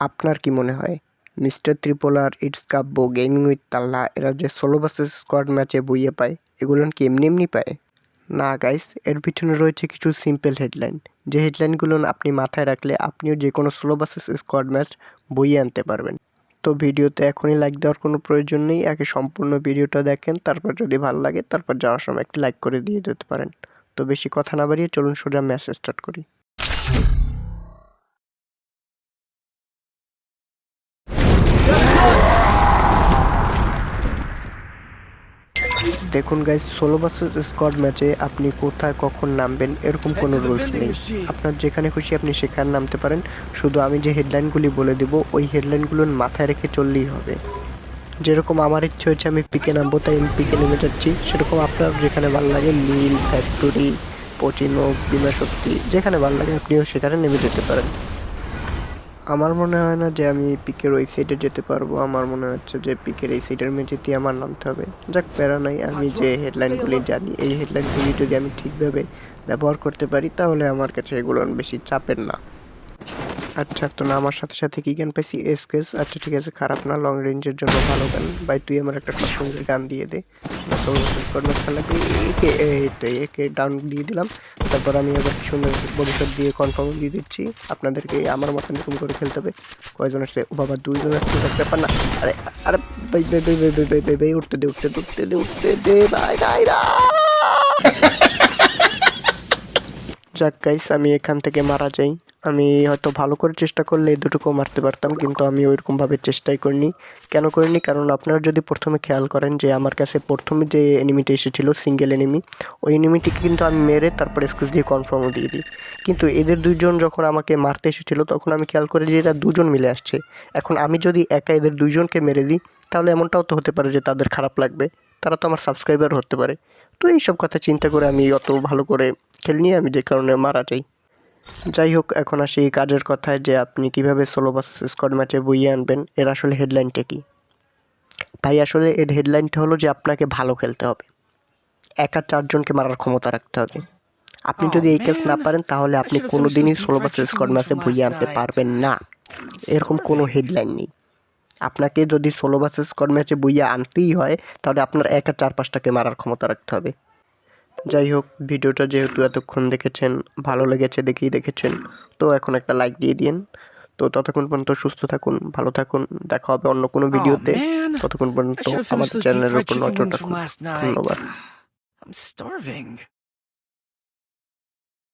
আপনার কি মনে হয়? Mister Tripolar, it's Kabya, gaming with Talla, এরা যে ষোলো ভার্সেস স্কোয়াড ম্যাচে বইয়ে পায়, এগুলো কি এমনি এমনি পায়? না গাইস এর পিছনে রয়েছে কিছু সিম্পল হেডলাইন যে হেডলাইনগুলো আপনি মাথায় রাখলে আপনিও যে কোনো ষোলো ভার্সেস স্কোয়াড ম্যাচ বইয়ে আনতে পারবেন। তো ভিডিওতে এখনই লাইক দেওয়ার কোনো প্রয়োজন নেই, আগে সম্পূর্ণ ভিডিওটা দেখেন, তারপর যদি ভালো লাগে, তারপর যাওয়ার সময় একটি লাইক করে দিয়ে যেতে পারেন। তো বেশি কথা না বাড়িয়ে চলুন সোজা ম্যাচ স্টার্ট করি। দেখুন গাইজ ষোলো ভার্সেস স্কোয়াড ম্যাচে আপনি কোথায় কখন নামবেন এরকম কোনো রুলস নেই। আপনার যেখানে খুশি আপনি সেখানে নামতে পারেন। শুধু আমি যে হেডলাইনগুলি বলে দেব ওই হেডলাইনগুলো মাথায় রেখে চললেই হবে। যেরকম আমার ইচ্ছে হচ্ছে আমি পিকে নামবো তাই আমি পিকে নেমে যাচ্ছি। সেরকম আপনার যেখানে ভালো লাগে মিল ফ্যাক্টরি পচিনো বিমা শক্তি যেখানে ভালো লাগে আপনিও সেখানে নেমে যেতে পারেন। আমার মনে হয় না যে আমি পিকের ওই সাইডে যেতে পারব। আমার মনে হচ্ছে যে পিকের এই সাইডের মেঝেতেই আমার নামতে হবে। যাক প্যারা নাই আমি যে হেডলাইনগুলি জানি এই হেডলাইনগুলি যদি আমি ঠিকভাবে ব্যবহার করতে পারি তাহলে আমার কাছে এগুলো বেশি চাপের না। আচ্ছা তো না, আমার সাথে সাথে কি গান পাইছি? এসকেস আচ্ছা ঠিক আছে, খারাপ না লং রেঞ্জের জন্য ভালো গান। ভাই, তুই আমার একটা সঙ্গে গান দিয়ে দে। একে একে ডাউন দিয়ে দিলাম। তারপর আমি আবার সুন্দর ভবিষ্যৎ দিয়ে কনফার্ম দিয়ে দিচ্ছি। আপনাদেরকে আমার মতন এরকম করে খেলতে হবে। কয়জন আসছে ও বাবা, দুইজন আসছে ব্যাপার না। আরে আরে, ভাই ভাই ভাই ভাই ভাই ভাই ভাই, উঠতে দে উঠতে দে উঠতে দে উঠতে দে, ভাই ভাই যাক গাইস আমি এখান থেকে মারা যাই। আমি হয়তো ভালো করে চেষ্টা করলে এই দুটোকেও মারতে পারতাম, কিন্তু আমি ওইরকমভাবে চেষ্টাই করিনি। কেন করিনি? কারণ আপনারা যদি প্রথমে খেয়াল করেন যে আমার কাছে প্রথমে যে এনিমিটি এসেছিল সিঙ্গেল এনিমি ওই এনিমিটিকে কিন্তু আমি মেরে তারপর স্কুচ দিয়ে কনফার্মও দিয়ে দিই। কিন্তু এদের দুজন যখন আমাকে মারতে এসেছিল, তখন আমি খেয়াল করি যে এরা দুজন মিলে আসছে। এখন আমি যদি একা এদের দুজনকে মেরে দিই, তাহলে এমনটাও তো হতে পারে যে তাদের খারাপ লাগবে। তারা তো আমার সাবস্ক্রাইবার হতে পারে। তো এইসব কথা চিন্তা করে আমি অত ভালো করে খেলিনি, আমি যে কারণে মারা যাই। যাই হোক এখন আসি এই কাজের কথায় যে আপনি কীভাবে ষোলো ভার্সেস স্কোয়াড ম্যাচে বইয়ে আনবেন এর আসলে হেডলাইনটা কি? ভাই আসলে এর হেডলাইনটা হলো যে আপনাকে ভালো খেলতে হবে। একা চারজনকে মারার ক্ষমতা রাখতে হবে। আপনি যদি এই কাজ না পারেন তাহলে আপনি কোনোদিনই ষোলো ভার্সেস স্কোয়াড ম্যাচে বইয়ে আনতে পারবেন না। এরকম কোনো হেডলাইন নেই। আপনাকে যদি ষোলো ভার্সেস স্কোয়াড ম্যাচে বইয়ে আনতেই হয় তাহলে আপনার একা চার পাঁচটাকে মারার ক্ষমতা রাখতে হবে। যাই হোক ভিডিওটা যেহেতু এতক্ষণ দেখেছেন ভালো লেগেছে দেখেই দেখেছেন তো এখন একটা লাইক দিয়ে দিন। তো ততক্ষণ পর্যন্ত সুস্থ থাকুন ভালো থাকুন দেখা হবে অন্য কোনো ভিডিওতে। ততক্ষণ পর্যন্ত আমার চ্যানেলের উপর নজর রাখুন। ধন্যবাদ.